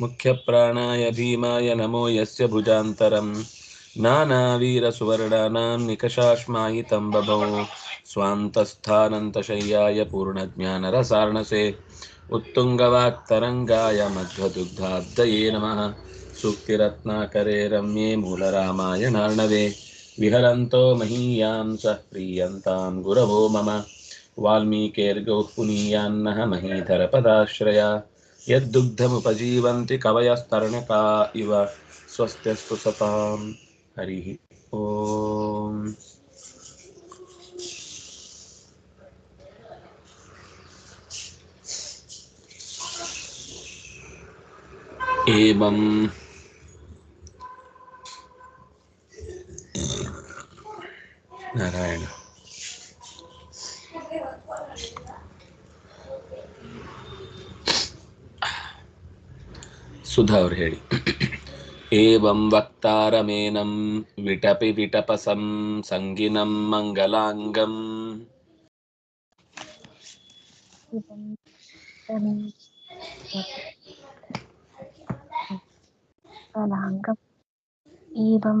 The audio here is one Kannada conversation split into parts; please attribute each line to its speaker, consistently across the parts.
Speaker 1: मुख्यप्राणाय भीमाय नमो यस्य भुजान्तरं। नानावीरसुवर्णानां निकषाश्मायितं बभौ। स्वान्तस्थानन्तशय्याय पूर्णज्ञानरसार्णसे। उत्तुङ्गवाक्तरङ्गाय मध्वदुग्धाब्दये नमः। सूक्तिरत्नाकरे रम्ये मूलरामायणार्णवे विहरन्तो महीयां सः प्रीयन्तां गुरवो मम। वाल्मीकेर्गौः पुनीयान्नः महीधरपदाश्रया। यद्दुग्धमुपजीवन्ति कवयस्तरणका इव स्वस्त्यस्तु सतां हरिः ॐ एवं ಅವ್ರು ಹೇಳಿ ಏವಂ ವಕ್ತಾರಮೇನಂ ವಿಟಪಿ ವಿಟಪಸಂ ಸಂಗಿನಂ ಮಂಗಲಾಂಗಂ
Speaker 2: ಮಂಗಲಾಂಗಂ ಏವಂ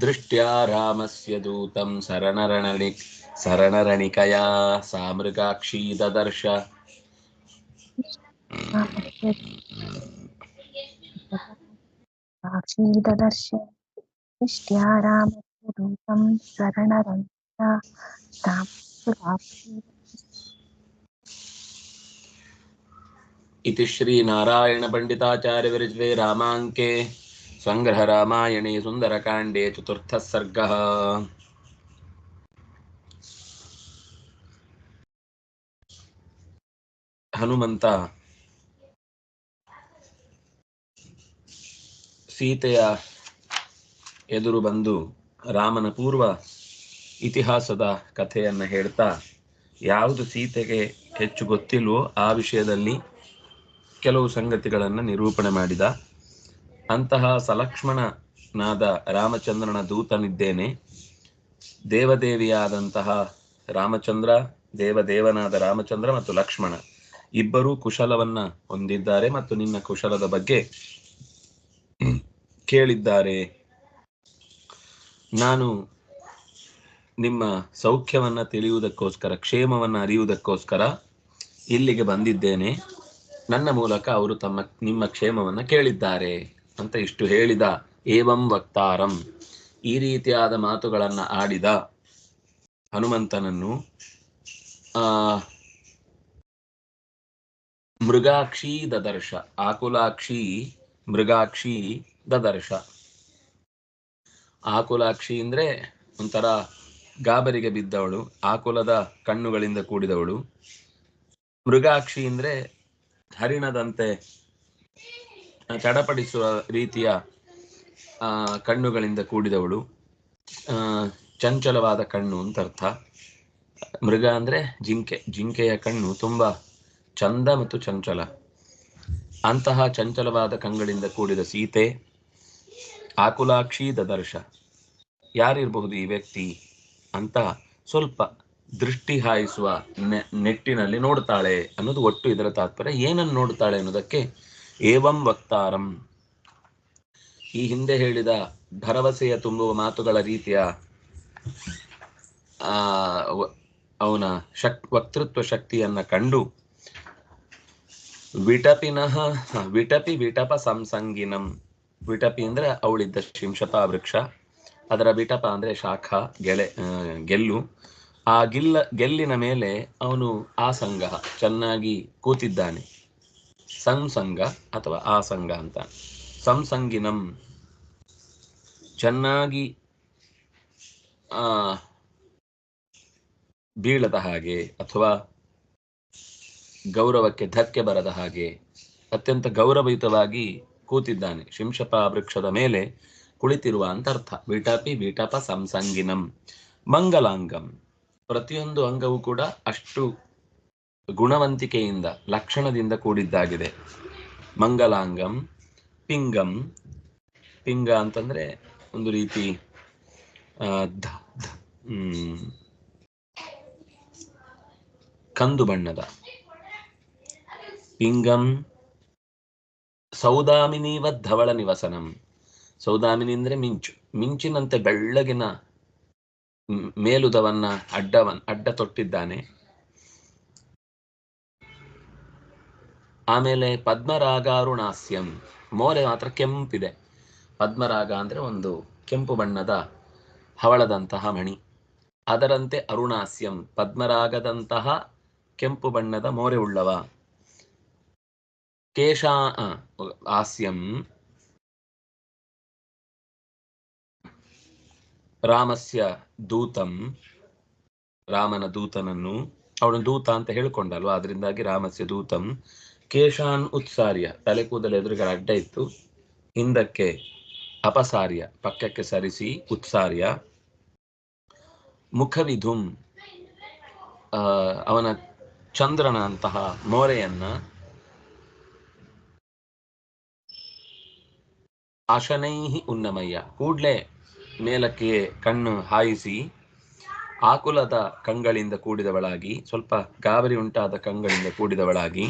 Speaker 1: दृष्ट्या रामस्य दूतं शरणरणि शरणरणिकया सा मृगाक्षी ददर्श
Speaker 2: साक्षीदर्श दृष्ट्या रामस्वरूपं शरणरञ्जा साक्षी
Speaker 1: इति श्रीनारायणपण्डिताचार्यविरचिते रामाङ्के। ಸಂಗ್ರಹ ರಾಮಾಯಣೇ ಸುಂದರಕಾಂಡೆ ಚತುರ್ಥ ಸರ್ಗ. ಹನುಮಂತ ಸೀತೆಯ ಎದುರು ಬಂದು ರಾಮನ ಪೂರ್ವ ಇತಿಹಾಸದ ಕಥೆಯನ್ನ ಹೇಳ್ತಾ, ಯಾವುದು ಸೀತೆಗೆ ಹೆಚ್ಚು ಗೊತ್ತಿಲ್ವೋ ಆ ವಿಷಯದಲ್ಲಿ ಕೆಲವು ಸಂಗತಿಗಳನ್ನು ನಿರೂಪಣೆ ಮಾಡಿದ. ಅಂತಹ ಸಲಕ್ಷ್ಮಣನಾದ ರಾಮಚಂದ್ರನ ದೂತನಿದ್ದೇನೆ. ದೇವದೇವಿಯಾದಂತಹ ರಾಮಚಂದ್ರ, ದೇವದೇವನಾದ ರಾಮಚಂದ್ರ ಮತ್ತು ಲಕ್ಷ್ಮಣ ಇಬ್ಬರೂ ಕುಶಲವನ್ನ ಹೊಂದಿದ್ದಾರೆ ಮತ್ತು ನಿನ್ನ ಕುಶಲದ ಬಗ್ಗೆ ಕೇಳಿದ್ದಾರೆ. ನಾನು ನಿಮ್ಮ ಸೌಖ್ಯವನ್ನ ತಿಳಿಯುವುದಕ್ಕೋಸ್ಕರ, ಕ್ಷೇಮವನ್ನ ಅರಿಯುವುದಕ್ಕೋಸ್ಕರ ಇಲ್ಲಿಗೆ ಬಂದಿದ್ದೇನೆ. ನನ್ನ ಮೂಲಕ ಅವರು ತಮ್ಮ, ನಿಮ್ಮ ಕ್ಷೇಮವನ್ನ ಕೇಳಿದ್ದಾರೆ. ಅಂತ ಇಷ್ಟು ಹೇಳಿದ ಏವಂ ವಕ್ತಾರಂ. ಈ ರೀತಿಯಾದ ಮಾತುಗಳನ್ನು ಆಡಿದ ಹನುಮಂತನನ್ನು ಮೃಗಾಕ್ಷಿ ದದರ್ಶ, ಆಕುಲಾಕ್ಷಿ ಮೃಗಾಕ್ಷಿ ದದರ್ಶ. ಆಕುಲಾಕ್ಷಿ ಅಂದ್ರೆ ಒಂಥರ ಗಾಬರಿಗೆ ಬಿದ್ದವಳು, ಆಕುಲದ ಕಣ್ಣುಗಳಿಂದ ಕೂಡಿದವಳು. ಮೃಗಾಕ್ಷಿ ಅಂದ್ರೆ ಹರಿಣದಂತೆ ಚಡಪಡಿಸುವ ರೀತಿಯ ಕಣ್ಣುಗಳಿಂದ ಕೂಡಿದವಳು. ಚಂಚಲವಾದ ಕಣ್ಣು ಅಂತ ಅರ್ಥ. ಮೃಗ ಅಂದ್ರೆ ಜಿಂಕೆ, ಜಿಂಕೆಯ ಕಣ್ಣು ತುಂಬಾ ಚಂದ ಮತ್ತು ಚಂಚಲ. ಅಂತಹ ಚಂಚಲವಾದ ಕಂಗಳಿಂದ ಕೂಡಿದ ಸೀತೆ ಆಕುಲಾಕ್ಷಿ ದದರ್ಶ ಯಾರಿರಬಹುದು ಈ ವ್ಯಕ್ತಿ ಅಂತ ಸ್ವಲ್ಪ ದೃಷ್ಟಿ ಹಾಯಿಸುವ ನೆಟ್ಟಿನಲ್ಲಿ ನೋಡ್ತಾಳೆ ಅನ್ನೋದು ಒಟ್ಟು ಇದರ ತಾತ್ಪರ್ಯ. ಏನನ್ನು ನೋಡ್ತಾಳೆ ಅನ್ನೋದಕ್ಕೆ ಏವಂ ವಕ್ತಾರಂ. ಈ ಹಿಂದೆ ಹೇಳಿದ ಭರವಸೆಯ ತುಂಬುವ ಮಾತುಗಳ ರೀತಿಯ, ಆ ಅವನ ಶಕ್, ವಕ್ತೃತ್ವ ಶಕ್ತಿಯನ್ನ ಕಂಡು ವಿಟಪಿನಃ ವಿಟಪಿ ವಿಟಪ ಸಂಸಂಗಿನಂ. ವಿಟಪಿ ಅಂದ್ರೆ ಅವಳಿದ್ದ ಶಿಂಶತಾ ವೃಕ್ಷ. ಅದರ ವಿಟಪ ಅಂದ್ರೆ ಶಾಖ, ಗೆಳೆ ಗೆಲ್ಲು. ಆ ಗಿಲ್ಲ, ಗೆಲ್ಲಿನ ಮೇಲೆ ಅವನು ಆಸಂಗ ಚೆನ್ನಾಗಿ ಕೂತಿದ್ದಾನೆ. ಸಂಸಂಗ ಅಥವಾ ಆಸಂಗ ಅಂತ. ಸಂಸಂಗಿನಂ. ಚೆನ್ನಾಗಿ, ಆ, ಬೀಳದ ಹಾಗೆ ಅಥವಾ ಗೌರವಕ್ಕೆ ಧಕ್ಕೆ ಬರದ ಹಾಗೆ ಅತ್ಯಂತ ಗೌರವಯುತವಾಗಿ ಕೂತಿದ್ದಾನೆ. ಶಿಂಶಪ ವೃಕ್ಷದ ಮೇಲೆ ಕುಳಿತಿರುವ ಅಂತ ಅರ್ಥ ಬೀಟಾಪಿ ಬೀಟಾಪ ಸಂಸಂಗಿನಂ. ಮಂಗಲಾಂಗಂ. ಪ್ರತಿಯೊಂದು ಅಂಗವೂ ಕೂಡ ಅಷ್ಟು ಗುಣವಂತಿಕೆಯಿಂದ, ಲಕ್ಷಣದಿಂದ ಕೂಡಿದ್ದಾಗಿದೆ. ಮಂಗಲಾಂಗಂ, ಪಿಂಗಂ, ಪಿಂಗ ಅಂತಂದ್ರೆ ಒಂದು ರೀತಿ ಕಂದು ಬಣ್ಣದ. ಪಿಂಗಂ, ಸೌದಾಮಿನೀವ ಧವಳ ನಿವಸನಂ. ಸೌದಾಮಿನಿ ಅಂದ್ರೆ ಮಿಂಚು. ಮಿಂಚಿನಂತೆ ಬೆಳ್ಳಗಿನ ಮೇಲುದವನ್ನ ಅಡ್ಡವನ್, ಅಡ್ಡ ತೊಟ್ಟಿದ್ದಾನೆ. ಆಮೇಲೆ ಪದ್ಮರಾಗಾರುಣಾಸ್ಯಂ. ಮೋರೆ ಮಾತ್ರ ಕೆಂಪಿದೆ. ಪದ್ಮರಾಗ ಅಂದ್ರೆ ಒಂದು ಕೆಂಪು ಬಣ್ಣದ ಹವಳದಂತಹ ಮಣಿ. ಅದರಂತೆ ಅರುಣಾಸ್ಯಂ. ಪದ್ಮರಾಗದಂತಹ ಕೆಂಪು ಬಣ್ಣದ ಮೋರೆ ಉಳ್ಳವ. ಕೇಶ ಆಸ್ಯಂ. ರಾಮಸ್ಯ ದೂತಂ. ರಾಮನ ದೂತನನ್ನು. ಅವನು ದೂತ ಅಂತ ಹೇಳ್ಕೊಂಡಲ್ವಾ? ಅದರಿಂದಾಗಿ ರಾಮಸ್ಯ ದೂತಂ. ಕೇಶಾನ್ ಉತ್ಸಾರ್ಯ ತಲೆ ಕೂದಲು ಎದುರುಗಡೆ ಅಡ್ಡ ಇತ್ತು. ಹಿಂದಕ್ಕೆ ಅಪಸಾರ್ಯ, ಪಕ್ಕಕ್ಕೆ ಸರಿಸಿ ಉತ್ಸಾರ್ಯ. ಮುಖವಿಧುಂ ಅವನ ಚಂದ್ರನ ಅಂತಹ ಮೋರೆಯನ್ನ ಅಶನೈಹಿ ಉನ್ನಮಯ್ಯ ಕೂಡ್ಲೆ ಮೇಲಕ್ಕೆ ಕಣ್ಣು ಹಾಯಿಸಿ ಆಕುಲದ ಕಂಗಳಿಂದ ಕೂಡಿದವಳಾಗಿ, ಸ್ವಲ್ಪ ಗಾಬರಿ ಉಂಟಾದ ಕಂಗಳಿಂದ ಕೂಡಿದವಳಾಗಿ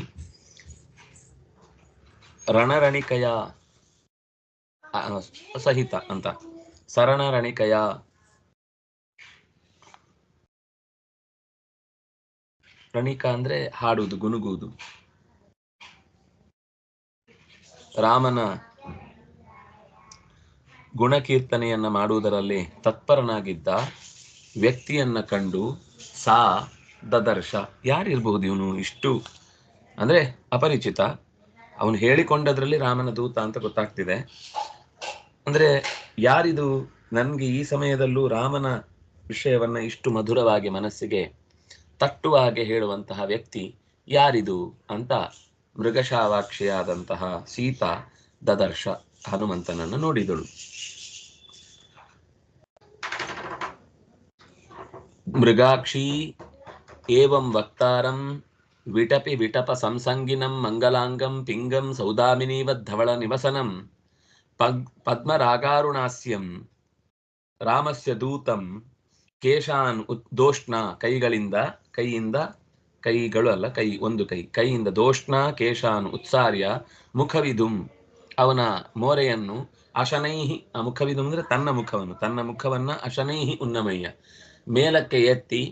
Speaker 1: ರಣರಣಿಕೆಯ ಸಹಿತ ಅಂತ. ಸರಣರಣಿಕೆಯ. ರಣಿಕ ಅಂದ್ರೆ ಹಾಡುವುದು, ಗುನುಗುವುದು. ರಾಮನ ಗುಣಕೀರ್ತನೆಯನ್ನ ಮಾಡುವುದರಲ್ಲಿ ತತ್ಪರನಾಗಿದ್ದ ವ್ಯಕ್ತಿಯನ್ನ ಕಂಡು ಸಾ ದದರ್ಶ ಯಾರಿರ್ಬಹುದು ಇವನು ಇಷ್ಟು ಅಂದ್ರೆ ಅಪರಿಚಿತ. ಅವನು ಹೇಳಿಕೊಂಡದ್ರಲ್ಲಿ ರಾಮನ ದೂತ ಅಂತ ಗೊತ್ತಾಗ್ತಿದೆ. ಅಂದ್ರೆ ಯಾರಿದು ನನ್ಗೆ ಈ ಸಮಯದಲ್ಲೂ ರಾಮನ ವಿಷಯವನ್ನ ಇಷ್ಟು ಮಧುರವಾಗಿ ಮನಸ್ಸಿಗೆ ತಟ್ಟುವ ಹಾಗೆ ಹೇಳುವಂತಹ ವ್ಯಕ್ತಿ ಯಾರಿದು ಅಂತ ಮೃಗಶಾವಾಕ್ಷಿಯಾದಂತಹ ಸೀತಾ ದದರ್ಶ ಹನುಮಂತನನ್ನು ನೋಡಿದಳು. ಮೃಗಾಕ್ಷಿ ಏವಂ ವಕ್ತಾರಂ ವಿಟಪಿ ವಿಟಪ ಸಂಸಂಗಿನಂ ಮಂಗಲಾಂಗಂ ಪಿಂಗಂ ಸೌದಾಮಿನೀವದ್ಧವಳ ನಿವಸನಂ ಪಗ್ ಪದ್ಮರಾಗಾರುಣಾಸ್ಯಂ ರಾಮಸ್ಯ ದೂತಂ ಕೇಶಾನ್ ದೋಷ್ಣ ಕೈಗಳಿಂದ ಕೈಯಿಂದ ಕೈಗಳು ಅಲ್ಲ ಕೈ ಒಂದು ಕೈ ಕೈಯಿಂದ ದೋಷ್ಣ ಕೇಶಾನ್ ಉತ್ಸಾರ್ಯ ಮುಖವಿದುಂ ಅವನ ಮೋರೆಯನ್ನು ಅಶನೈಹಿ ಆ ಮುಖವಿದುಂ ಅಂದ್ರೆ ತನ್ನ ಮುಖವನ್ನು ತನ್ನ ಮುಖವನ್ನ ಅಶನೈಹಿ ಉನ್ನಮಯ್ಯ ಮೇಲಕ್ಕೆ ಎತ್ತಿ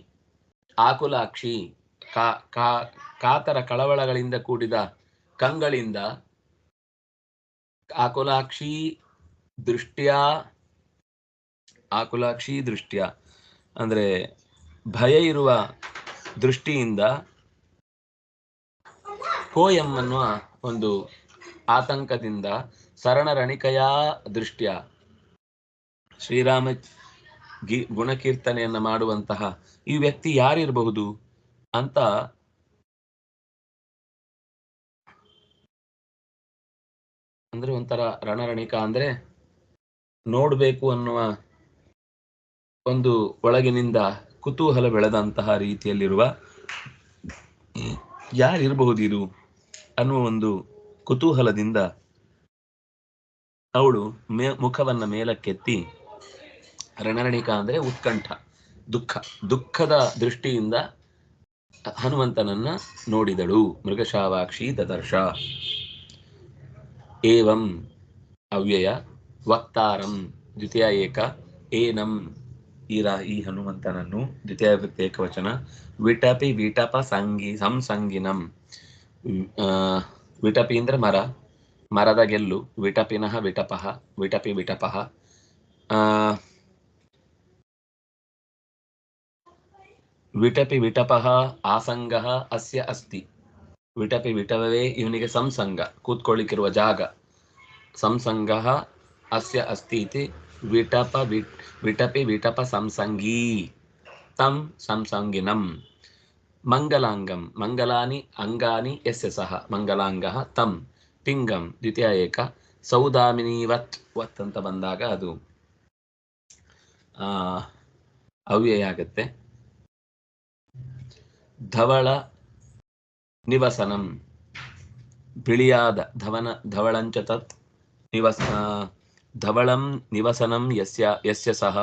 Speaker 1: ಆಕುಲಾಕ್ಷಿ ಕಾ ಕಾ, ಕಾತರ ಕಳವಳಗಳಿಂದ ಕೂಡಿದ ಕಂಗಳಿಂದ ಆಕುಲಾಕ್ಷಿ ದೃಷ್ಟಿಯ ಆಕುಲಾಕ್ಷಿ ದೃಷ್ಟಿಯ. ಅಂದ್ರೆ ಭಯ ಇರುವ ದೃಷ್ಟಿಯಿಂದ ಕೋಯಂ ಅನ್ನುವ ಒಂದು ಆತಂಕದಿಂದ ಸರಣರಣಿಕೆಯ ದೃಷ್ಟಿಯ. ಶ್ರೀರಾಮ ಗಿ, ಗುಣಕೀರ್ತನೆಯನ್ನ ಮಾಡುವಂತಹ ಈ ವ್ಯಕ್ತಿ ಯಾರಿರಬಹುದು? ಅಂತ ಅಂದ್ರೆ ಒಂಥರ ರಣರಣಿಕ ಅಂದ್ರೆ ನೋಡ್ಬೇಕು ಅನ್ನುವ ಒಂದು ಒಳಗಿನಿಂದ ಕುತೂಹಲ ಬೆಳೆದಂತಹ ರೀತಿಯಲ್ಲಿರುವ ಇದು ಅನ್ನುವ ಒಂದು ಕುತೂಹಲದಿಂದ ಅವಳು ಮೇ ಮುಖವನ್ನ ಮೇಲಕ್ಕೆತ್ತಿ ರಣರಣಿಕ ಅಂದ್ರೆ ಉತ್ಕಂಠ, ದುಃಖ, ದುಃಖದ ದೃಷ್ಟಿಯಿಂದ ಹನುಮಂತನನ್ನ ನೋಡಿದಳು. ಮೃಗಶಾವಾಕ್ಷಿ ದದರ್ಶ. ಏವಂ ಅವ್ಯಯ ವಕ್ತಾರಂ. ದ್ವಿತೀಯ ಏಕ. ಏನಂ. ಈರ ಈ ಹನುಮಂತನನ್ನು ದ್ವಿತೀಯ ಏಕವಚನ. ವಿಟಪಿ ವಿಟಪ ಸಂಗಿ ಸಂಸಂಗಿನಂ ವಿಟಪಿ ಅಂದ್ರೆ ಮರ. ಮರದ ಗೆಲ್ಲು. ವಿಟಪಿನಃ ವಿಟಪಃ ವಿಟಪಿ ವಿಟಪಃ ವಿಟಪಿ ವಿಟಪಃ ಆಸಂಗ ಅಸ್ಯ ಅಸ್ತಿ ವಿಟಪಿ ವಿಟವೇ ಇವನಿಗೆ ಸಂಸಂಗ ಕೂತ್ಕೊಳ್ಳಿಕ್ಕಿರುವ ಜಾಗ ಸಂಸಂಗ ಅಸ್ಯ ಅಸ್ತಿ ಇತಿ ವಿಟಪ ವಿಟ್ ವಿಟಪಿ ವಿಟಪ ಸಂಸಂಗೀ ತಂ ಸಂಸಂಗಿನಂ ಮಂಗಲಾಂಗಂ ಮಂಗಲಾನಿ ಅಂಗಾನಿ ಯಸ್ಯ ಸಹ ಮಂಗಲಾಂಗ ತಂ ಪಿಂಗಂ ದ್ವಿತೀಯ ಏಕ ಸೌದಾಮಿನಿವತ್ ವತ್ ಅಂತ ಬಂದಾಗ ಅದು ಅವ್ಯಯ ಆಗತ್ತೆ। ಧವಳ ನಿವಸನಂ. ಬಿಳಿಯಾದ ಧವನ ಧವಳಂಚ ತತ್ ನಿವಸ ಆ, ಧವಳಂ ನಿವಸನಂ ಯಸ್ಯ ಯಸ್ಯ ಸಹ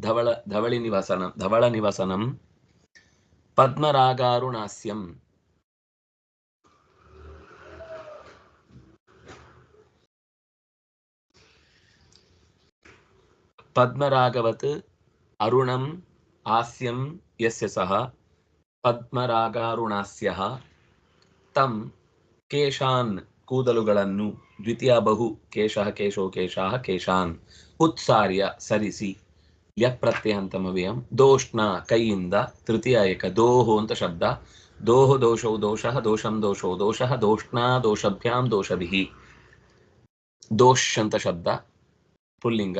Speaker 1: ಧವಳ ಧವಳಿ ನಿವಸನಂ ಧವಳ ನಿವಸನಂ. ಪದ್ಮರಾಗಾರುಣಾಸ್ಯಂ. ಪದ್ಮರಾಗವತ್ ಅರುಣಂ ಹಾಸ್ಯಂ ಯಸ್ಯ ಸಹ ಪದ್ಮರಾಗಾರುಣಾಸ್ಯಃ ತಂ ಕೇಶಾನ್ ಕೂದಲುಗಳನ್ನು ದ್ವಿತೀಯ ಬಹು ಕೇಶ ಕೇಶೋ ಕೇಶ ಕೇಶಾನ್ ಉತ್ಸಾರ್ಯ ಸರಿಸಿ ಲ್ಯಪ್ರತ್ಯಯಂತಮವ್ಯಯಂ ದೋಷ್ಣ ಕೈಯಿಂದ ತೃತೀಯ ಏಕ ದೋಹೋ ಅಂತ ಶಬ್ದ. ದೋಹ ದೋಷೌ ದೋಷ ದೋಷಂ ದೋಷೋ ದೋಷ ದೋಷ್ಣ ದೋಷಭ್ಯಾಂ ದೋಷಭಿ. ದೋಷ್ ಅಂತ ಶಬ್ದ. ಪುಲ್ಲಿಂಗ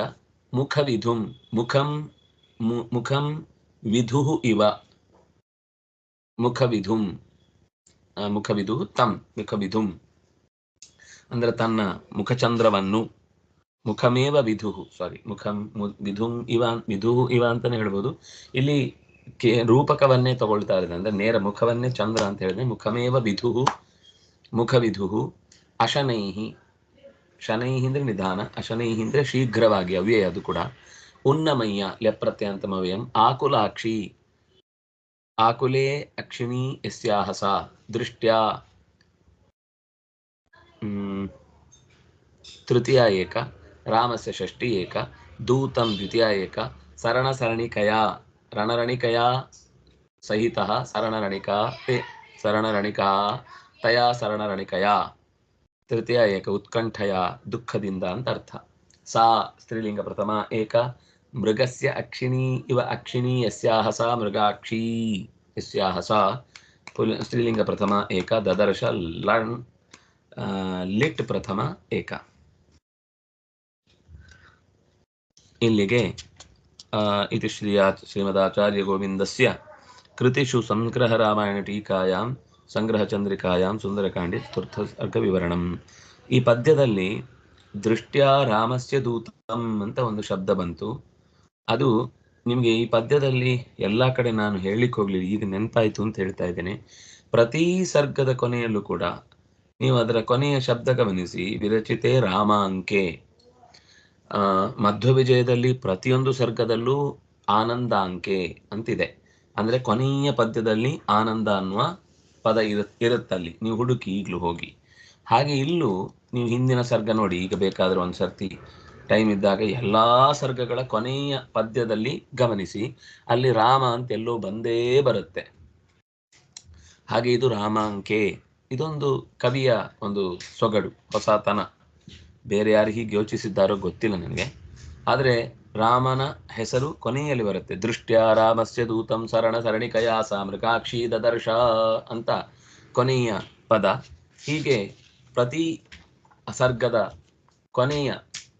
Speaker 1: ಮುಖಂ ಮು- ಮುಖಂ ವಿಧು ಇವ ಮುಖವಿಧುಂ. ಆ, ಮುಖವಿದು ತಂ ಮುಖವಿಧುಂ. ಅಂದ್ರೆ ತನ್ನ ಮುಖಚಂದ್ರವನ್ನು ಮುಖಮೇವ ವಿಧುಹು ಸಾರಿ ಮುಖಂ ವಿಧುಂ ಇವ ವಿಧು ಇವ ಅಂತಾನೆ ಹೇಳ್ಬೋದು. ಇಲ್ಲಿ ರೂಪಕವನ್ನೇ ತಗೊಳ್ತಾ ಇದ್ದಾರೆ ಅಂದ್ರೆ ನೇರ ಮುಖವನ್ನೇ ಚಂದ್ರ ಅಂತ ಹೇಳಿದ್ರೆ ಮುಖಮೇವ ವಿಧುಹು ಮುಖವಿಧುಹು ಅಶನೈಹಿ. ಶನೈಹಿ ಅಂದ್ರೆ ನಿಧಾನ ಅಶನೈಹಿ ಅಂದ್ರೆ ಶೀಘ್ರವಾಗಿ ಅವ್ಯಯ ಅದು ಕೂಡ. ಉನ್ನಮಯ್ಯ ಲೆಪ್ರತ್ಯಂತಮವ್ಯಯಂ ಆಕುಲಾಕ್ಷಿ. ಆಕುಲೇ ಅಕ್ಷಿಣೀ ಯಸ್ಯಾಹ ಸಾ ದೃಷ್ಟ್ಯಾ. ತೃತೀಯ ಏಕ, ರಾಮಸ್ಯ ಷಷ್ಠಿ ಏಕ, ದೂತಂ ದ್ವಿತೀಯ ಏಕ, ಸರಣಸರಣಿಕಯ, ರಣರಣಿಕಯ ಸಹಿತ ಸರಣರಣಿಕಾ ತೇ ಸರಣರಣಿಕಾ ತಯಾ ಸರಣರಣಿಕಯ. ತೃತೀಯ ಏಕ ಉತ್ಕಂಠಯ, ದುಃಖದಿಂದ ಅಂತ ಅರ್ಥ. ಸಾ ಸ್ತ್ರೀಲಿಂಗ ಪ್ರಥಮ ಏಕ ಮೃಗಸ್ಯ ಅಕ್ಷಿಣಿ ಇವ ಅಕ್ಷಿಣಿ ಯಸ್ಯಾಹ ಸಾ ಮೃಗಾಕ್ಷಿ ಯಸ್ಯಾಹ ಸಾ ಸ್ತ್ರೀಲಿಂಗ ಪ್ರಥಮ ಏಕ ದದರ್ಶ ಲಣ್ ಲಿಟ್ ಪ್ರಥಮ ಏಕ ಇಲ್ಲಿಗೆ ಇತಿ ಶ್ರೀ ಶ್ರೀಮದಾಚಾರ್ಯ ಗೋವಿಂದಸ್ಯ ಕೃತಿಷು ಸಂಗ್ರಹ ರಾಮಾಯಣ ಟೀಕಾಯಾಂ ಸಂಗ್ರಹ ಚಂದ್ರಿಕಾಯಾಂ ಸುಂದರಕಾಂಡಿ ಚತುರ್ಥ ಸರ್ಗ ವಿವರಣಂ ಈ ಪದ್ಯದಲ್ಲಿ ದೃಷ್ಟ್ಯಾ ರಾಮಸ್ಯ ದೂತಂ ಅಂತ ಒಂದು ಶಬ್ದ ಬಂತು. ಅದು ನಿಮಗೆ ಈ ಪದ್ಯದಲ್ಲಿ ಎಲ್ಲಾ ಕಡೆ ನಾನು ಹೇಳಲಿಕ್ಕೆ ಹೋಗ್ಲಿಲ್ಲ, ಈಗ ನೆನಪಾಯ್ತು ಅಂತ ಹೇಳ್ತಾ ಇದ್ದೇನೆ. ಪ್ರತಿ ಸರ್ಗದ ಕೊನೆಯಲ್ಲೂ ಕೂಡ ನೀವು ಅದರ ಕೊನೆಯ ಶಬ್ದ ಗಮನಿಸಿ, ವಿರಚಿತೆ ರಾಮಾಂಕೆ. ಆ ಮಧ್ವ ವಿಜಯದಲ್ಲಿ ಪ್ರತಿಯೊಂದು ಸರ್ಗದಲ್ಲೂ ಆನಂದ ಅಂಕೆ ಅಂತಿದೆ. ಅಂದ್ರೆ ಕೊನೆಯ ಪದ್ಯದಲ್ಲಿ ಆನಂದ ಅನ್ನುವ ಪದ ಇರು ಇರುತ್ತಲ್ಲಿ ನೀವು ಹುಡುಕಿ ಈಗಲೂ ಹೋಗಿ. ಹಾಗೆ ಇಲ್ಲೂ ನೀವು ಹಿಂದಿನ ಸರ್ಗ ನೋಡಿ, ಈಗ ಬೇಕಾದ್ರೆ ಒಂದು ಸರ್ತಿ ಟೈಮ್ ಇದ್ದಾಗ ಎಲ್ಲಾ ಸರ್ಗಗಳ ಕೊನೆಯ ಪದ್ಯದಲ್ಲಿ ಗಮನಿಸಿ, ಅಲ್ಲಿ ರಾಮ ಅಂತ ಎಲ್ಲೋ ಬಂದೇ ಬರುತ್ತೆ. ಹಾಗೆ ಇದು ರಾಮಾಂಕೆ. ಇದೊಂದು ಕವಿಯ ಒಂದು ಸೊಗಡು, ಹೊಸತನ. ಬೇರೆ ಯಾರು ಹೀಗೆ ಯೋಚಿಸಿದ್ದಾರೋ ಗೊತ್ತಿಲ್ಲ ನನಗೆ. ಆದರೆ ರಾಮನ ಹೆಸರು ಕೊನೆಯಲ್ಲಿ ಬರುತ್ತೆ. ದೃಷ್ಟ್ಯ ರಾಮಸ್ಯ ದೂತಂ ಸರಣ ಸರಣಿ ಕಯಾಸ ಮೃಗಾಕ್ಷಿ ದದರ್ಶ ಅಂತ ಕೊನೆಯ ಪದ. ಹೀಗೆ ಪ್ರತಿ ಸರ್ಗದ ಕೊನೆಯ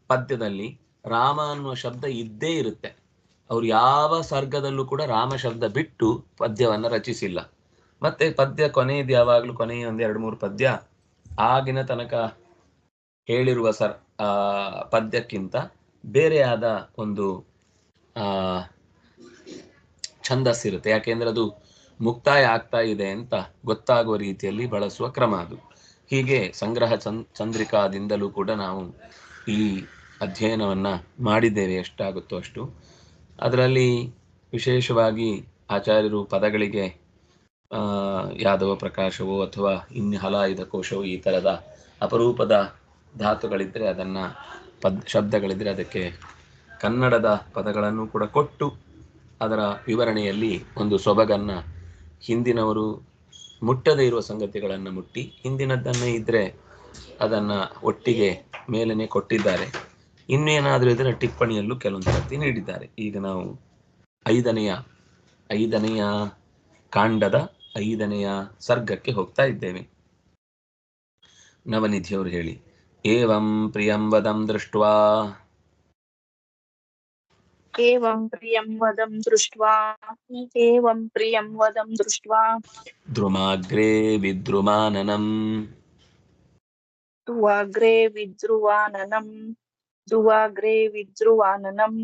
Speaker 1: ಪದ್ಯದಲ್ಲಿ ರಾಮ ಅನ್ನುವ ಶಬ್ದ ಇದ್ದೇ ಇರುತ್ತೆ. ಅವ್ರು ಯಾವ ಸರ್ಗದಲ್ಲೂ ಕೂಡ ರಾಮ ಶಬ್ದ ಬಿಟ್ಟು ಪದ್ಯವನ್ನ ರಚಿಸಿಲ್ಲ. ಮತ್ತೆ ಪದ್ಯ ಕೊನೆಯದು ಯಾವಾಗಲೂ ಕೊನೆಯ ಒಂದು ಎರಡು ಮೂರು ಪದ್ಯ ಆಗಿನ ತನಕ ಹೇಳಿರುವ ಸರ್, ಆ, ಪದ್ಯಕ್ಕಿಂತ ಬೇರೆಯಾದ ಒಂದು, ಆ ಛಂದಸ್ಸಿರುತ್ತೆ ಯಾಕೆಂದ್ರೆ ಅದು ಮುಕ್ತಾಯ ಆಗ್ತಾ ಇದೆ ಅಂತ ಗೊತ್ತಾಗುವ ರೀತಿಯಲ್ಲಿ ಬಳಸುವ ಕ್ರಮ ಅದು. ಹೀಗೆ ಸಂಗ್ರಹ ಚಂದ್ ಚಂದ್ರಿಕಾದಿಂದಲೂ ಕೂಡ ನಾವು ಈ ಅಧ್ಯಯನವನ್ನು ಮಾಡಿದ್ದೇವೆ, ಎಷ್ಟಾಗುತ್ತೋ ಅಷ್ಟು. ಅದರಲ್ಲಿ ವಿಶೇಷವಾಗಿ ಆಚಾರ್ಯರು ಪದಗಳಿಗೆ ಯಾದವ ಪ್ರಕಾಶವೋ ಅಥವಾ ಇನ್ನು ಹಲಾಯುಧ ಕೋಶವೋ ಈ ಥರದ ಅಪರೂಪದ ಧಾತುಗಳಿದ್ದರೆ ಅದನ್ನು ಪದ್ ಶಬ್ದಗಳಿದ್ದರೆ ಅದಕ್ಕೆ ಕನ್ನಡದ ಪದಗಳನ್ನು ಕೂಡ ಕೊಟ್ಟು ಅದರ ವಿವರಣೆಯಲ್ಲಿ ಒಂದು ಸೊಬಗನ್ನು ಹಿಂದಿನವರು ಮುಟ್ಟದೇ ಇರುವ ಸಂಗತಿಗಳನ್ನು ಮುಟ್ಟಿ, ಹಿಂದಿನದ್ದನ್ನೇ ಇದ್ರೆ ಅದನ್ನ ಒಟ್ಟಿಗೆ ಮೇಲನೆ ಕೊಟ್ಟಿದ್ದಾರೆ. ಇನ್ನೇನಾದರೂ ಇದರ ಟಿಪ್ಪಣಿಯಲ್ಲೂ ಕೆಲವೊಂದು ಸರ್ತಿ ನೀಡಿದ್ದಾರೆ. ಈಗ ನಾವು ಐದನೆಯ ಐದನೆಯ ಕಾಂಡದ ಐದನೆಯ ಸರ್ಗಕ್ಕೆ ಹೋಗ್ತಾ ಇದ್ದೇವೆ. ನವನಿಧಿಯವರು ಹೇಳಿ ಏವಂ ಪ್ರಿಯಂ ವದಂ ದೃಷ್ಟ್ವಾ.
Speaker 3: ಏವಂ ಪ್ರಿಯಂ ವದಂ ದೃಷ್ಟ್ವಾ. ಏವಂ ಪ್ರಿಯಂ ವದಂ ದೃಷ್ಟ್ವಾ.
Speaker 1: ದ್ರುಮಾಗ್ರೇ ವಿದ್ರುಮಾನನಂ.
Speaker 3: दुवाग्रे विद्रुवाननं दुवाग्रे विद्रुवाननं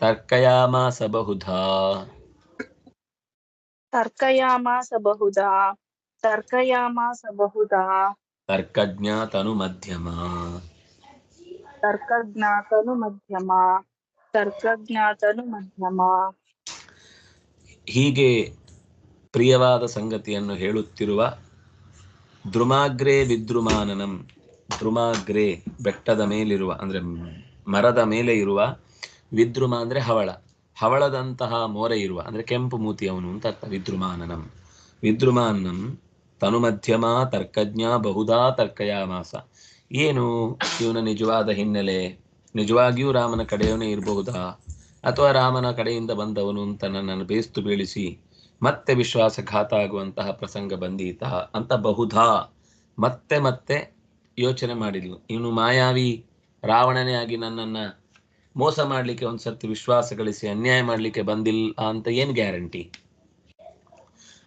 Speaker 1: ತರ್ಕಯಾಮಾಸ ಬಹುಧಾ
Speaker 3: तर्कयामास बहुधा तर्कयामास बहुधा
Speaker 1: ತರ್ಕಜ್ಞಾತನು ಮಧ್ಯಮ
Speaker 3: तर्कज्ञातनु मध्यमा तर्कज्ञातनु मध्यमा
Speaker 1: ಹೀಗೆ ಪ್ರಿಯವಾದ ಸಂಗತಿಯನ್ನು ಹೇಳುತ್ತಿರುವ ದ್ರುಮಾಗ್ರೇ ವಿದ್ರುಮಾನನಂ. ದ್ರುಮಾಗ್ರೇ ಬೆಟ್ಟದ ಮೇಲಿರುವ, ಅಂದ್ರೆ ಮರದ ಮೇಲೆ ಇರುವ ವಿದ್ರುಮ ಅಂದ್ರೆ ಹವಳ. ಹವಳದಂತಹ ಮೋರೆ ಇರುವ, ಅಂದ್ರೆ ಕೆಂಪು ಮೂತಿಯವನು ಅಂತ ಅರ್ಥ, ವಿದ್ರುಮಾನನಂ. ವಿದ್ರುಮಾನಂ ತನು ಮಧ್ಯಮ ತರ್ಕಜ್ಞ ಬಹುಧಾ ತರ್ಕಯಾಮಾಸ. ಏನು? ಇವನ ನಿಜವಾದ ಹಿನ್ನೆಲೆ, ನಿಜವಾಗಿಯೂ ರಾಮನ ಕಡೆಯವನೇ ಇರಬಹುದಾ? ಅಥವಾ ರಾಮನ ಕಡೆಯಿಂದ ಬಂದವನು ಅಂತ ನನ್ನನ್ನು ಬೇಸ್ತು ಬೀಳಿಸಿ ಮತ್ತೆ ವಿಶ್ವಾಸಘಾತ ಆಗುವಂತಹ ಪ್ರಸಂಗ ಬಂದೀತ. ಅಂತ ಬಹುಧಾ ಮತ್ತೆ ಮತ್ತೆ ಯೋಚನೆ ಮಾಡಿದ್ಲು. ಇವನು ಮಾಯಾವಿ, ರಾವಣನೇ ಆಗಿ ನನ್ನನ್ನ ಮೋಸ ಮಾಡ್ಲಿಕ್ಕೆ ಒಂದ್ಸರ್ತಿ ವಿಶ್ವಾಸ ಗಳಿಸಿ ಅನ್ಯಾಯ ಮಾಡ್ಲಿಕ್ಕೆ ಬಂದಿಲ್ಲ ಅಂತ ಏನು ಗ್ಯಾರಂಟಿ?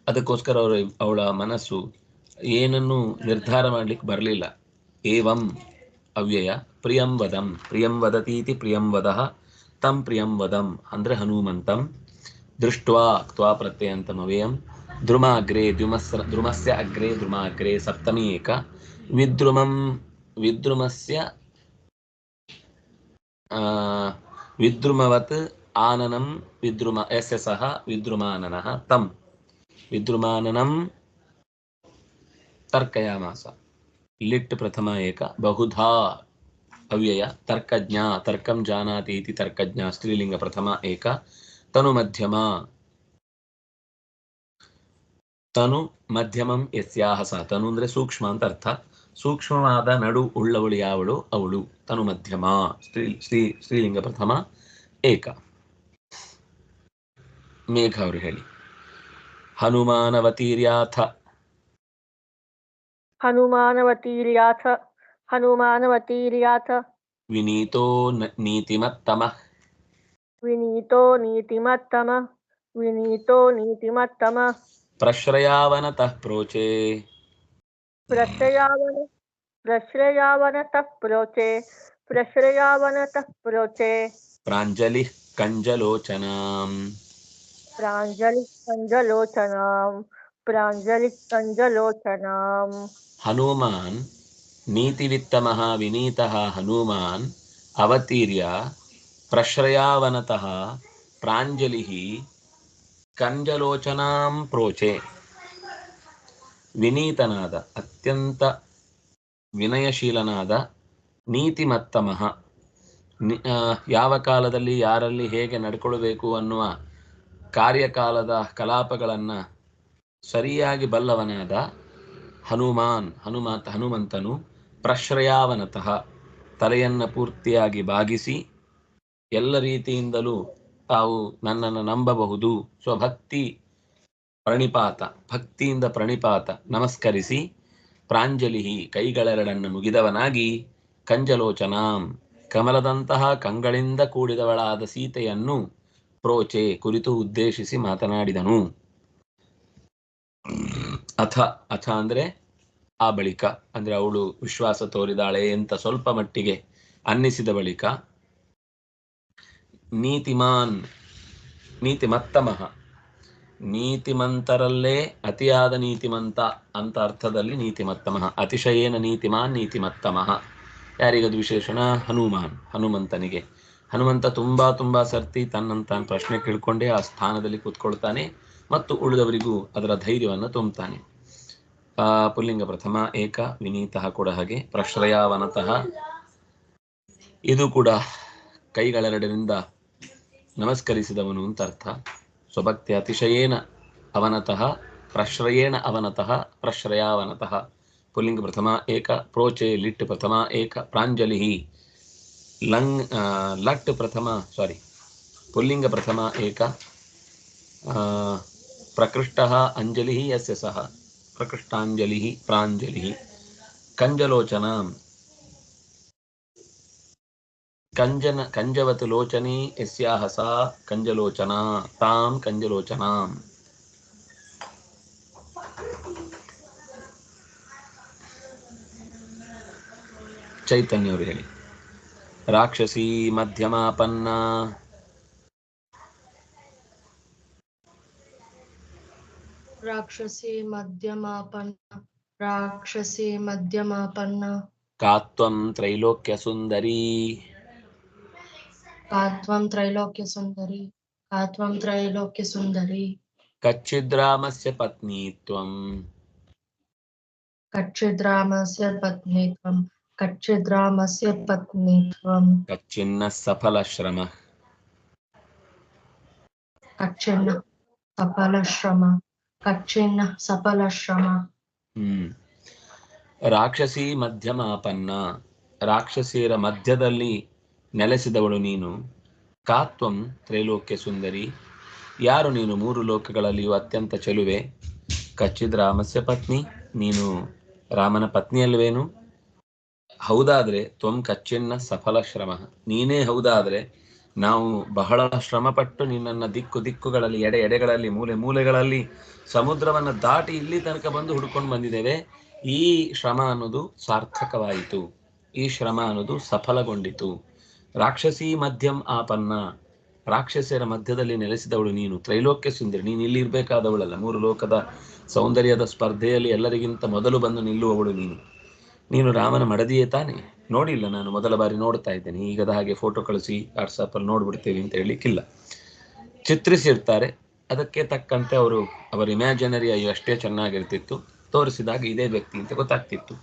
Speaker 1: ಅದಕ್ಕೋಸ್ಕರ ಅವರು, ಅವಳ ಮನಸ್ಸು ಏನನ್ನು ನಿರ್ಧಾರ ಮಾಡ್ಲಿಕ್ಕೆ ಬರಲಿಲ್ಲ. ಏವಂ ಅವ್ಯಯ ಪ್ರಿಯಂ ವದಂ, ಪ್ರಿಯಂ ವದತೀತಿ ಪ್ರಿಯಂ ವದಃ, ತಂ ಪ್ರಿಯಂ ವದಂ, ಅಂದ್ರೆ ಹನುಮಂತಂ. दृष्ट्वा क्त्वा प्रत्ययन्तमव्यं द्रुमाग्रे द्रुमस् द्रुमस्य अग्रे द्रुमाग्रे सप्तमी एक। विद्रुमं विद्रुमस्य विद्रुमवत् आननं विद्रुम यस्य सः विद्रुमाननः तं विद्रुमाननं तर्कयामास। लिट् प्रथमा एक। बहुधा अव्यय तर्कज्ञा तर्कं जानाति इति तर्कज्ञा स्त्रीलिङ्गप्रथमा एक। ತನು ಮಧ್ಯಮ ತನು ಮಧ್ಯಮಂ ಯಸ್ಯಾಹ ಸ ತನು ಅಂದ್ರೆ ಸೂಕ್ಷ್ಮ ಅಂತ ಅರ್ಥ. ಸೂಕ್ಷ್ಮವಾದ ನಡು ಉಳ್ಳವಳು ಯಾವಳು? ಅವಳು. ತನು ಮಧ್ಯಮ ಸ್ತ್ರೀ ಸ್ತ್ರೀ ಸ್ತ್ರೀಲಿಂಗ ಪ್ರಥಮ. ಏಕ. ಮೇಘ ಅವರು ಹೇಳಿ. ಹನುಮಾನವತೀರ್ಯಾಥ.
Speaker 4: ಹನುಮಾನವತೀರ್ಯಾಥ. ಹನುಮಾನವತೀರ್ಯಾಥ.
Speaker 1: ವಿನೀತೋ ನೀತಿಮತ್ತಮಃ.
Speaker 4: వినీతో నీతిమత్తమ వినీతో నీతిమత్తమ.
Speaker 1: ప్రశ్రయావనత ప్రోచే.
Speaker 4: ప్రశ్రయావన ప్రశ్రయావనత ప్రోచే ప్రశ్రయావనత ప్రోచే.
Speaker 1: ప్రాంజలి కంజలోచనా.
Speaker 4: ప్రాంజలి కంజలోచనా ప్రాంజలి కంజలోచనా.
Speaker 1: హనుమాన్ నీతివిత్తమ వినీత హనుమాన్ అవతీర్య ಪ್ರಶ್ರಯಾವನತಃ ಪ್ರಾಂಜಲಿ ಕಂಜಲೋಚನಾಂ ಪ್ರೋಚೆ ವಿನೀತನಾದ ಅತ್ಯಂತ ವಿನಯಶೀಲನಾದ ನೀತಿಮತ್ತಮಃ ಯಾವ ಕಾಲದಲ್ಲಿ ಯಾರಲ್ಲಿ ಹೇಗೆ ನಡ್ಕೊಳ್ಬೇಕು ಅನ್ನುವ ಕಾರ್ಯಕಾಲದ ಕಲಾಪಗಳನ್ನು ಸರಿಯಾಗಿ ಬಲ್ಲವನಾದ ಹನುಮಾನ್, ಹನುಮಂತ, ಹನುಮಂತನು ಪ್ರಶ್ರಯಾವನತಃ ತಲೆಯನ್ನು ಪೂರ್ತಿಯಾಗಿ ಬಾಗಿಸಿ ಎಲ್ಲ ರೀತಿಯಿಂದಲೂ ತಾವು ನನ್ನನ್ನು ನಂಬಬಹುದು. ಸ್ವಭಕ್ತಿ ಪ್ರಣಿಪಾತ, ಭಕ್ತಿಯಿಂದ ಪ್ರಣಿಪಾತ, ನಮಸ್ಕರಿಸಿ, ಪ್ರಾಂಜಲಿ ಕೈಗಳೆರಡನ್ನು ಮುಗಿದವನಾಗಿ, ಕಂಜಲೋಚನಾಂ, ಕಮಲದಂತಹ ಕಂಗಳಿಂದ ಕೂಡಿದವಳಾದ ಸೀತೆಯನ್ನು ಪ್ರೋಚೆ ಕುರಿತು ಉದ್ದೇಶಿಸಿ ಮಾತನಾಡಿದನು. ಅಥ ಅಥ ಅಂದ್ರೆ ಆ ಬಳಿಕ, ಅಂದ್ರೆ ಅವಳು ವಿಶ್ವಾಸ ತೋರಿದಾಳೆ ಅಂತ ಸ್ವಲ್ಪ ಮಟ್ಟಿಗೆ ಅನ್ನಿಸಿದ ಬಳಿಕ ನೀತಿಮಾನ್, ನೀತಿಮತ್ತಮಃ. ನೀತಿಮಂತರಲ್ಲೇ ಅತಿಯಾದ ನೀತಿಮಂತ ಅಂತ ಅರ್ಥದಲ್ಲಿ ನೀತಿಮತ್ತಮಃ. ಅತಿಶಯೇನ ನೀತಿಮಾನ್, ನೀತಿಮತ್ತಮಃ. ಯಾರಿಗದು ವಿಶೇಷಣ ಹನುಮಾನ್, ಹನುಮಂತನಿಗೆ. ಹನುಮಂತ ತುಂಬಾ ತುಂಬಾ ಸರ್ತಿ ತನ್ನಂತ ಪ್ರಶ್ನೆ ಕೇಳ್ಕೊಂಡೇ ಆ ಸ್ಥಾನದಲ್ಲಿ ಕೂತ್ಕೊಳ್ತಾನೆ ಮತ್ತು ಉಳಿದವರಿಗೂ ಅದರ ಧೈರ್ಯವನ್ನು ತುಂಬುತ್ತಾನೆ. ಪುಲ್ಲಿಂಗ ಪ್ರಥಮ, ಏಕ, ವಿನೀತಃ ಕೂಡ ಹಾಗೆ ಪ್ರಶ್ರಯಾವನತಃ. ಇದು ಕೂಡ ಕೈಗಳೆರಡರಿಂದ ನಮಸ್ಕರಿಸಿದವನು ಅಂತ ಅರ್ಥ ಸ್ವಭಕ್ತಿ ಅತಿಶಯೇನ ಅವನತಃ ಪ್ರಶ್ರಯೇಣ ಅವನತಃ ಪ್ರಶ್ರಯಾವನತಃ ಪುಲ್ಲಿಂಗ ಪ್ರಥಮ ಏಕ ಪ್ರೋಚೆ ಲಿಟ್ ಪ್ರಥಮ ಏಕ ಪ್ರಾಂಜಲಿ ಲಂಗ್ ಆ, ಲಟ್ ಪ್ರಥಮ ಸಾರಿ ಪುಲ್ಲಿಂಗ ಪ್ರಥಮ ಏಕ ಪ್ರಕೃಷ್ಟ ಅಂಜಲಿ ಯಸ್ಯ ಸಹ ಪ್ರಕೃಷ್ಟಾಂಜಲಿ ಪ್ರಾಂಜಲಿ ಕಂಜಲೋಚನ ಕಂಜನ ಕಂಜವತ್ ಲೋಚನೆ ಯಸ್ಯಾಹ ಸಾ ಕಂಜಲೋಚನಾ ತಾಂ ಕಂಜಲೋಚನಾಂ ಚೈತನ್ಯ ಅವರು ಹೇಳಿ ರಾಕ್ಷಸಿ ಮಧ್ಯಮಾಪನ್ನ
Speaker 5: ರಾಕ್ಷಸಿ ಮಧ್ಯಮಾಪನ್ನ ರಾಕ್ಷಸಿ ಮಧ್ಯಮಾಪನ್ನ
Speaker 1: ಕಾತ್ವಂ ತ್ರೈಲೋಕ್ಯ ಸುಂದರಿ
Speaker 5: ಕಾತ್ವಂ ತ್ರೈಲೋಕ್ಯ ಸುಂದರಿ ಕಾತ್ವಂ ತ್ರೈಲೋಕ್ಯ ಸುಂದರಿ
Speaker 1: ಕಚ್ಚಿದ್ರಾಮಸ್ಯ ಪತ್ನಿ ತ್ವಂ
Speaker 5: ಕಚ್ಚಿದ್ರಾಮಸ್ಯ ಪತ್ನಿತ್ವಂ ಕಚ್ಚಿದ್ರಾಮಸ್ಯ ಪತ್ನಿತ್ವಂ
Speaker 1: ಕಚ್ಚಿನ್ನ ಸಫಲ ಶ್ರಮ
Speaker 5: ಕಚ್ಚಿನ್ನ ಸಫಲ ಶ್ರಮ ಕಚ್ಚಿನ್ನ ಸಫಲ ಶ್ರಮ
Speaker 1: ಹ್ಮ್ ರಾಕ್ಷಸಿ ಮಧ್ಯಮಾಪನ್ನ ರಾಕ್ಷಸಿಯರ ಮಧ್ಯದಲ್ಲಿ ನೆಲೆಸಿದವಳು ನೀನು. ಕಾತ್ವಂ ತ್ರೈಲೋಕ್ಯ ಸುಂದರಿ. ಯಾರು ನೀನು? ಮೂರು ಲೋಕಗಳಲ್ಲಿಯೂ ಅತ್ಯಂತ ಚೆಲುವೆ. ಕಚ್ಚಿದ ರಾಮಸ್ಯ ಪತ್ನಿ, ನೀನು ರಾಮನ ಪತ್ನಿಯಲ್ವೇನು ಹೌದಾದ್ರೆ ತ್ವಂ ಕಚ್ಚಿನ್ನ ಸಫಲ ಶ್ರಮ. ನೀನೇ ಹೌದಾದ್ರೆ ನಾವು ಬಹಳ ಶ್ರಮಪಟ್ಟು ನಿನ್ನನ್ನ ದಿಕ್ಕು ದಿಕ್ಕುಗಳಲ್ಲಿ, ಎಡೆ ಎಡೆಗಳಲ್ಲಿ, ಮೂಲೆ ಮೂಲೆಗಳಲ್ಲಿ, ಸಮುದ್ರವನ್ನ ದಾಟಿ ಇಲ್ಲಿ ತನಕ ಬಂದು ಹುಡ್ಕೊಂಡು ಬಂದಿದ್ದೇವೆ. ಈ ಶ್ರಮ ಅನ್ನೋದು ಸಾರ್ಥಕವಾಯಿತು. ಈ ಶ್ರಮ ಅನ್ನೋದು ಸಫಲಗೊಂಡಿತು. ರಾಕ್ಷಸಿ ಮಧ್ಯಂ ಆಪನ್ನ. ರಾಕ್ಷಸರ ಮಧ್ಯದಲ್ಲಿ ನೆಲೆಸಿದವಳು ನೀನು. ತ್ರೈಲೋಕ್ಯ ಸುಂದರಿ, ನೀನು ಇಲ್ಲಿ ಇರಬೇಕಾದವಳಲ್ಲ. ಮೂರು ಲೋಕದ ಸೌಂದರ್ಯದ ಸ್ಪರ್ಧೆಯಲ್ಲಿ ಎಲ್ಲರಿಗಿಂತ ಮೊದಲು ಬಂದು ನಿಲ್ಲುವವಳು ನೀನು. ನೀನು ರಾಮನ ಮಡದಿಯೇ ತಾನೆ? ನೋಡಿಲ್ಲ ನಾನು. ಮೊದಲ ಬಾರಿ ನೋಡ್ತಾ ಇದ್ದೇನೆ. ಈಗದ ಹಾಗೆ ಫೋಟೋ ಕಳಿಸಿ ವಾಟ್ಸಪ್ಪಲ್ಲಿ ನೋಡ್ಬಿಡ್ತೇವೆ ಅಂತ ಹೇಳಲಿಕ್ಕಿಲ್ಲ ಚಿತ್ರಿಸಿರ್ತಾರೆ. ಅದಕ್ಕೆ ತಕ್ಕಂತೆ ಅವರು, ಅವರ ಇಮ್ಯಾಜಿನರಿ ಅಯ್ಯೋ, ಅಷ್ಟೇ ಚೆನ್ನಾಗಿರ್ತಿತ್ತು. ತೋರಿಸಿದಾಗ ಇದೇ ವ್ಯಕ್ತಿ ಅಂತ ಗೊತ್ತಾಗ್ತಿತ್ತು.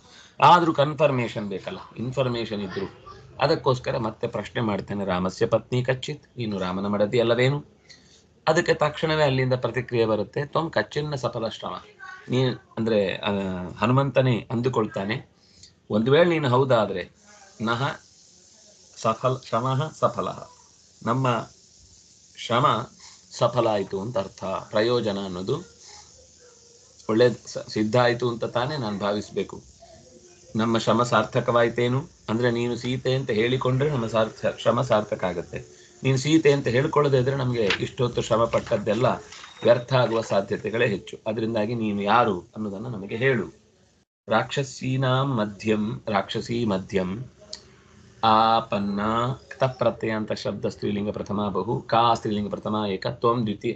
Speaker 1: ಆದರೂ ಕನ್ಫರ್ಮೇಷನ್ ಬೇಕಲ್ಲ. ಇನ್ಫರ್ಮೇಷನ್ ಇದ್ರು. ಅದಕ್ಕೋಸ್ಕರ ಮತ್ತೆ ಪ್ರಶ್ನೆ ಮಾಡ್ತೇನೆ, ರಾಮಸ್ಯ ಪತ್ನಿ ಕಚ್ಚಿತ್, ನೀನು ರಾಮನ ಮಡದಿ ಅಲ್ಲವೇನು? ಅದಕ್ಕೆ ತಕ್ಷಣವೇ ಅಲ್ಲಿಂದ ಪ್ರತಿಕ್ರಿಯೆ ಬರುತ್ತೆ ತ್ವಂ ಕಚ್ಚಿನ ಸಫಲ ಶ್ರಮ ನೀ, ಅಂದ್ರೆ ಹನುಮಂತನೇ ಅಂದುಕೊಳ್ತಾನೆ, ಒಂದು ವೇಳೆ ನೀನು ಹೌದಾದ್ರೆ, ನಹ ಸಫಲ, ಶ್ರಮ ಸಫಲ. ನಮ್ಮ ಶ್ರಮ ಸಫಲ ಆಯಿತು ಅಂತ ಅರ್ಥ. ಪ್ರಯೋಜನ ಅನ್ನೋದು ಒಳ್ಳೆ ಸಿದ್ಧ ಆಯಿತು ಅಂತ ತಾನೇ ನಾನು ಭಾವಿಸಬೇಕು. ನಮ್ಮ ಶ್ರಮ ಸಾರ್ಥಕವಾಯ್ತೇನು? ಅಂದ್ರೆ ನೀನು ಸೀತೆ ಅಂತ ಹೇಳಿಕೊಂಡ್ರೆ ನಮ್ಮ ಸಾರ್ಥ ಶ್ರಮ ಸಾರ್ಥಕ ಆಗುತ್ತೆ. ನೀನು ಸೀತೆ ಅಂತ ಹೇಳ್ಕೊಳ್ಳದೆ ಇದ್ರೆ ನಮಗೆ ಇಷ್ಟೊತ್ತು ಶ್ರಮ ಪಟ್ಟದ್ದೆಲ್ಲ ವ್ಯರ್ಥ ಆಗುವ ಸಾಧ್ಯತೆಗಳೇ ಹೆಚ್ಚು. ಅದರಿಂದಾಗಿ ನೀನು ಯಾರು ಅನ್ನೋದನ್ನು ನಮಗೆ ಹೇಳು. ರಾಕ್ಷಸೀನಾಂ ಮಧ್ಯಂ, ರಾಕ್ಷಸಿ ಮಧ್ಯಂ ಆಪನ್ನ ತಪ್ರತ್ಯಯ ಅಂತ ಶಬ್ದ ಸ್ತ್ರೀಲಿಂಗ ಪ್ರಥಮ ಬಹು, ಕಾ ಸ್ತ್ರೀಲಿಂಗ ಪ್ರಥಮ ಏಕ, ತ್ವಂ ದ್ವಿತೀಯ,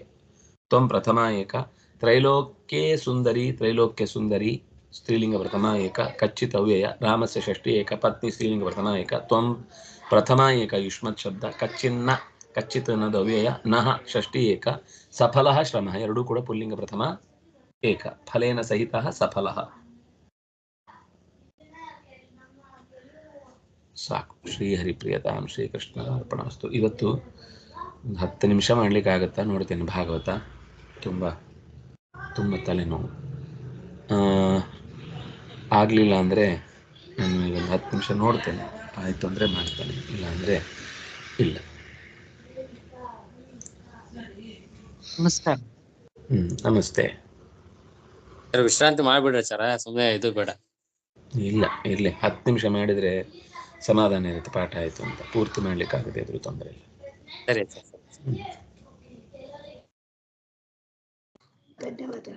Speaker 1: ತ್ವಂ ಪ್ರಥಮ ಏಕ, ತ್ರೈಲೋಕ್ಯ ಸುಂದರಿ ತ್ರೈಲೋಕ್ಯ ಸುಂದರಿ ಸ್ತ್ರೀಲಿಂಗ ಪ್ರಥಮ ಏಕ ಕಚ್ಚಿತ್ ಅವ್ಯಯ, ರಾಮಸ್ಯ ಷಷ್ಠಿ ಏಕ, ಪತ್ನಿ ಸ್ತ್ರೀಲಿಂಗ ಪ್ರಥಮ ಏಕ ತ್ವಂ ಪ್ರಥಮ ಏಕ ಯುಷ್ಮತ್ ಶಬ್ದ, ಕಚ್ಚಿನ್ನ ಕಚ್ಚಿತ್ ಅನ್ನೋದು ಅವ್ಯಯ, ನಹ ಷಷ್ಠಿ ಏಕ, ಸಫಲ ಶ್ರಮ, ಎರಡೂ ಕೂಡ ಪುಲ್ಲಿಂಗ ಪ್ರಥಮ ಏಕ, ಫಲೇನ ಸಹಿತ ಸಫಲ. ಸಾಕು ಶ್ರೀ ಹರಿಪ್ರಿಯತಾಂ ಶ್ರೀಕೃಷ್ಣ ಅರ್ಪಣಾಸ್ತು ಇವತ್ತು ಒಂದು ಹತ್ತು ನಿಮಿಷ ಮಾಡ್ಲಿಕ್ಕೆ ಆಗುತ್ತಾ ನೋಡ್ತೇನೆ ಭಾಗವತ. ತುಂಬ ತುಂಬ ತಲೆನೋವು. ಆಗಲಿಲ್ಲ ಅಂದರೆ ನಾನು ಈಗ ಒಂದು ಹತ್ತು ನಿಮಿಷ ನೋಡ್ತೇನೆ. ಆಯಿತು ಅಂದರೆ ಮಾಡ್ತೇನೆ. ಇಲ್ಲ ಅಂದರೆ ಇಲ್ಲ.
Speaker 6: ನಮಸ್ಕಾರ
Speaker 1: ಹ್ಮ್ ನಮಸ್ತೆ.
Speaker 6: ಸರ್ ವಿಶ್ರಾಂತಿ ಮಾಡ್ಬಿಡ್ರಿ ಸರ ಸುಮ್ಮನೆ ಇದು ಬೇಡ.
Speaker 1: ಇಲ್ಲ ಇರಲಿ. ಹತ್ತು ನಿಮಿಷ ಮಾಡಿದ್ರೆ ಸಮಾಧಾನ ಇರುತ್ತೆ ಪಾಠ ಆಯ್ತು ಅಂತ. ಪೂರ್ತಿ ಮಾಡಲಿಕ್ಕಾಗದೆ ಇದ್ರೂ ತೊಂದರೆ ಇಲ್ಲ.
Speaker 6: ಸರಿ ಸರ್.
Speaker 7: ಧನ್ಯವಾದ